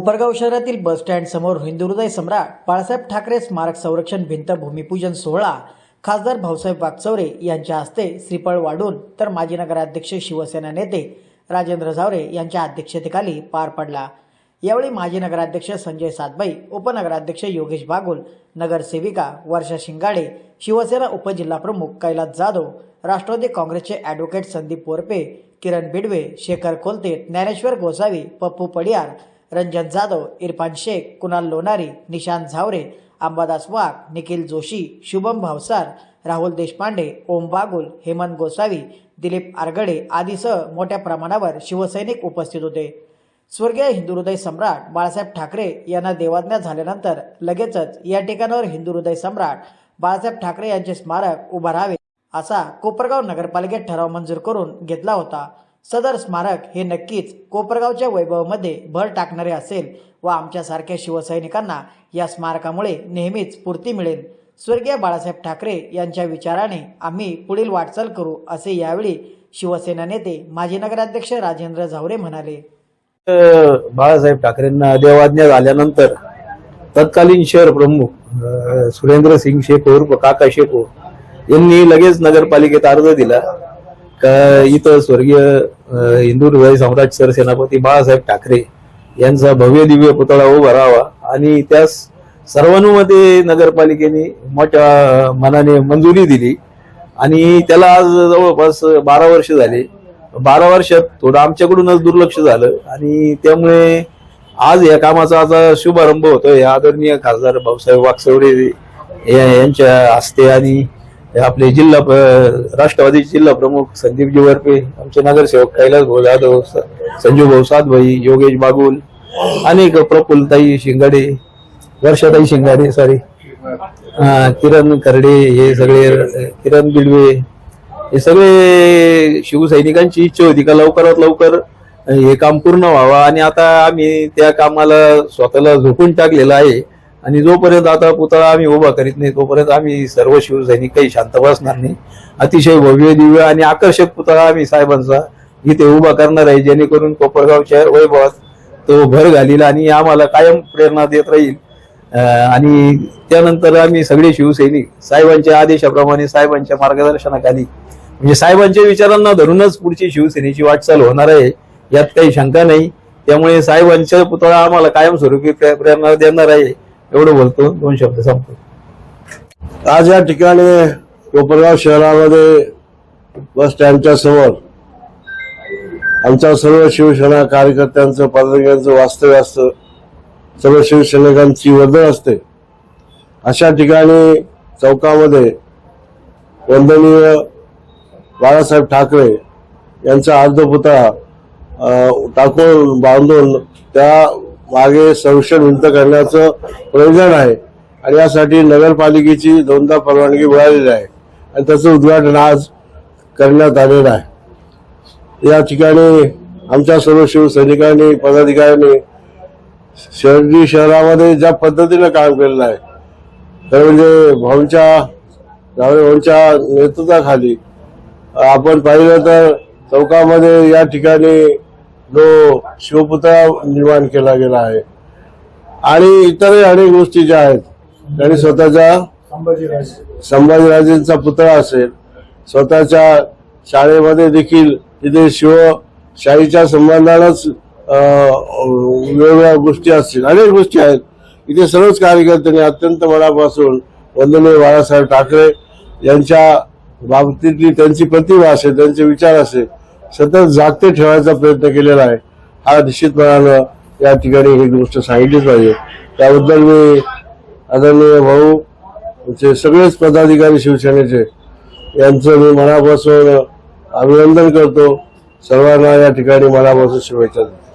कोपरगाव शहरातील bus stand समोर सम्राट बाळासाहेब ठाकरे स्मारक संरक्षण भिंत भूमिपूजन सोहळा. खासदार भाऊसाहेब वागचौरे यांच्या हस्ते श्रीफळ वाढून तर माजी नगराध्यक्ष शिवसेना नेते राजेंद्र झावरे यांच्या अध्यक्षतेखाली पार पडला. यावेळी माजी नगराध्यक्ष संजय सातबाई उपनगराध्यक्ष योगेश बागुल नगरसेविका वर्षा शिंगाडे शिवसेना उपजिल्हाप्रमुख कैलास जाधव राष्ट्रवादी काँग्रेसचे ॲडव्होकेट संदीप पोरपे किरण बिडवे शेखर कोलते ज्ञानेश्वर गोसावी पप्पू पडियार रंजन जाधव इरफान शेख कुणाल लोणारी निशांत झावरे अंबादास वाघ निखिल जोशी शुभम भावसार राहुल देशपांडे ओम बागुल हेमंत गोसावी दिलीप आरगडे आदीसह मोठ्या प्रमाणावर शिवसैनिक उपस्थित होते. स्वर्गीय हिंदू हृदय सम्राट बाळासाहेब ठाकरे यांना देवाज्ञा झाल्यानंतर लगेचच या ठिकाणावर हिंदू हृदय सम्राट बाळासाहेब ठाकरे यांचे स्मारक उभारावे राहावे असा कोपरगाव नगरपालिकेत ठराव मंजूर करून घेतला होता. सदर स्मारक हे नक्कीच कोपरगावच्या वैभवामध्ये भर टाकणारे असेल व आमच्यासारख्या शिवसैनिकांना या स्मारकामुळे नेहमीच स्फूर्ती मिळेल. स्वर्गीय बाळासाहेब ठाकरे यांच्या विचाराने आम्ही पुढील वाटचाल करू असे यावेळी शिवसेना नेते माजी नगराध्यक्ष राजेंद्र झावरे म्हणाले. बाळासाहेब ठाकरेंना देवाज्ञा झाल्यानंतर तत्कालीन शहर प्रमुख सुरेंद्र सिंग शेखोर काका शेखोर यांनी लगेच नगरपालिकेत अर्ज दिला. का इथं स्वर्गीय हिंदू हृदय सम्राट सरसेनापती बाळासाहेब ठाकरे यांचा भव्य दिव्य पुतळा उभा राहावा. आणि त्यास सर्वानुमते नगरपालिकेने मोठ्या मनाने मंजुरी दिली. आणि त्याला आज जवळपास बारा वर्ष झाले. बारा वर्षात थोडं आमच्याकडूनच दुर्लक्ष झालं. आणि त्यामुळे आज या कामाचा आता शुभारंभ होतोय. आदरणीय खासदार भाऊसाहेब वाकसवडे या- यांच्या हस्ते आणि आपले जिल्हा राष्ट्रवादीचे राष्ट्रवादी जिल्हा प्रमुख संदीपजी वरपे आमचे नगरसेवक कैलास भाऊ जाधव संजू भाऊ सातभाई योगेश बागुल अनेक प्रफुल्लताई शिंगाडे वर्षाताई शिंगाडे सॉरी किरण करडे हे सगळे किरण बिडवे हे सगळे शिवसैनिकांची इच्छा होती का लवकरात लवकर हे काम पूर्ण व्हावं. आणि आता आम्ही त्या कामाला स्वतःला झोपून टाकलेलं आहे. आणि जोपर्यंत आता पुतळा आम्ही उभा करीत नाही तोपर्यंत आम्ही सर्व शिवसैनिक काही शांत बसणार नाही. अतिशय भव्य दिव्य आणि आकर्षक पुतळा आम्ही साहेबांचा इथे उभा करणार आहे. जेणेकरून कोपरगाव शहर वैभवात तो भर घालील आणि आम्हाला कायम प्रेरणा देत राहील. आणि त्यानंतर आम्ही सगळे शिवसैनिक साहेबांच्या आदेशाप्रमाणे साहेबांच्या मार्गदर्शनाखाली म्हणजे साहेबांच्या विचारांना धरूनच पुढची शिवसेनेची वाटचाल होणार आहे यात काही शंका नाही. त्यामुळे साहेबांच्या पुतळा आम्हाला कायमस्वरूपी प्रे- प्रेरणा देणार आहे. एवढं बोलतो दोन शब्द सांगतो आज या ठिकाणी कोपरगाव शहरामध्ये बस स्टँडच्या समोर आमच्या सर्व शिवसेना कार्यकर्त्यांचं पदाधिकाऱ्यांचं वास्तव्य असतं सर्व शिवसैनिकांची वर्दळ असते. अशा ठिकाणी चौकामध्ये वंदनीय बाळासाहेब ठाकरे यांचा अर्धपुतळा अं, टाकून बांधून त्या मागे संरक्षण भिंत करण्याचं प्रयोजन आहे. आणि यासाठी नगरपालिकेची दोनदा परवानगी मिळालेली आहे. आणि त्याचं उद्घाटन आज करण्यात आलेलं आहे. या ठिकाणी आमच्या सर्व शिवसैनिकांनी पदाधिकाऱ्यांनी शहरी शहरामध्ये ज्या पद्धतीनं काम केलेलं आहे तर म्हणजे भाऊंच्या रावळे भाऊंच्या नेतृत्वाखाली आपण पाहिलं तर चौकामध्ये या ठिकाणी जो शिवपुतळा निर्माण केला गेला आहे. आणि इतरही अनेक गोष्टी ज्या आहेत त्यांनी स्वतःच्या संभाजीराजेंचा पुतळा असेल स्वतःच्या शाळेमध्ये देखील तिथे शिवशाहीच्या संबंधानच वेगवेगळ्या गोष्टी असतील. अनेक गोष्टी आहेत. इथे सर्वच कार्यकर्त्यांनी अत्यंत मनापासून वंदनीय बाळासाहेब ठाकरे यांच्या बाबतीतली त्यांची प्रतिभा असेल त्यांचे विचार असेल सतत जागते ठेवायचा प्रयत्न केलेला आहे. हा निश्चितपणानं या ठिकाणी ही गोष्ट सांगितलीच पाहिजे. त्याबद्दल मी आदरणीय भाऊ चे सगळेच पदाधिकारी शिवसेनेचे यांचं मी मनापासून अभिनंदन करतो. सर्वांना या ठिकाणी मनापासून शुभेच्छा देतो.